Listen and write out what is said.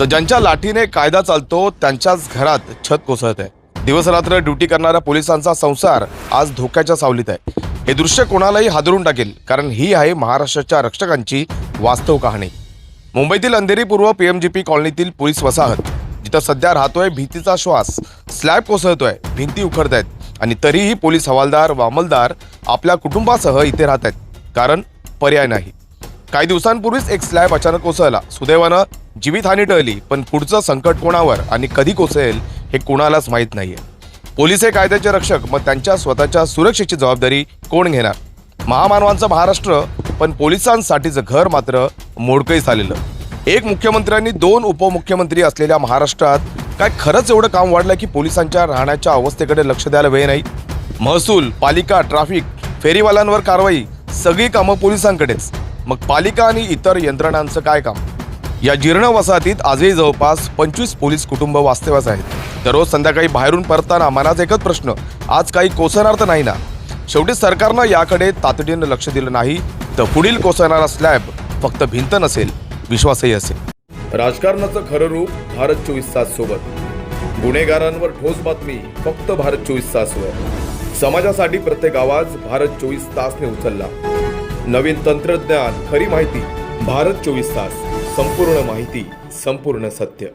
तर ज्यांच्या लाठीने कायदा चालतो त्यांच्याच घरात छत कोसळत आहे. दिवसरात्र ड्युटी करणाऱ्या पोलिसांचा संसार आज धोक्याच्या सावलीत आहे. हे दृश्य कोणालाही हादरून टाकेल कारण ही आहे महाराष्ट्राच्या रक्षकांची वास्तव कहाणी. मुंबईतील अंधेरी पूर्व पीएमजीपी कॉलनीतील पोलीस वसाहत जिथं सध्या राहतोय भीतीचा श्वास. स्लॅब कोसळतोय भिंती उखडत आहेत आणि तरीही पोलीस हवालदार व अंमलदार आपल्या कुटुंबासह इथे राहत आहेत कारण पर्याय नाही. काही दिवसांपूर्वीच एक स्लॅब अचानक कोसळला. सुदैवानं जीवितहानी टळली पण पुढचं संकट कोणावर आणि कधी कोसळेल हे कोणालाच माहीत नाहीये. पोलीस हे कायद्याचे रक्षक मग त्यांच्या स्वतःच्या सुरक्षेची जबाबदारी कोण घेणार? महामानवांचं महाराष्ट्र पण पोलिसांसाठीचं घर मात्र मोडकळीस आलेलं. एक मुख्यमंत्र्यांनी दोन उपमुख्यमंत्री असलेल्या महाराष्ट्रात काय खरंच एवढं काम वाढलं की पोलिसांच्या राहण्याच्या अवस्थेकडे लक्ष द्यायला वेळ नाही? महसूल पालिका ट्रॅफिक फेरीवाल्यांवर कारवाई सगळी कामं पोलिसांकडेच. मग पालिका आणि इतर यंत्रणांचं काय काम? या जीर्ण वसाहतीत आजही जवळपास पंचवीस पोलीस कुटुंब वास्तव्यास आहेत. दररोज संध्याकाळी बाहेरून परतताना मनाचा एकच प्रश्न आज काही कोसळणार तर नाही ना? शेवटी सरकारनं याकडे तातडीनं लक्ष दिलं नाही तर पुढील कोसळणारा स्लॅब फक्त भिंत नसेल विश्वासही असेल. राजकारणाचं खरं रूप भारत चोवीस तास सोबत. गुन्हेगारांवर ठोस बातमी फक्त भारत चोवीस तासवर. समाजासाठी प्रत्येक आवाज भारत चोवीस तासने उचलला. नवीन तंत्रज्ञान खरी माहिती भारत चोवीस तास. संपूर्ण माहिती संपूर्ण सत्य.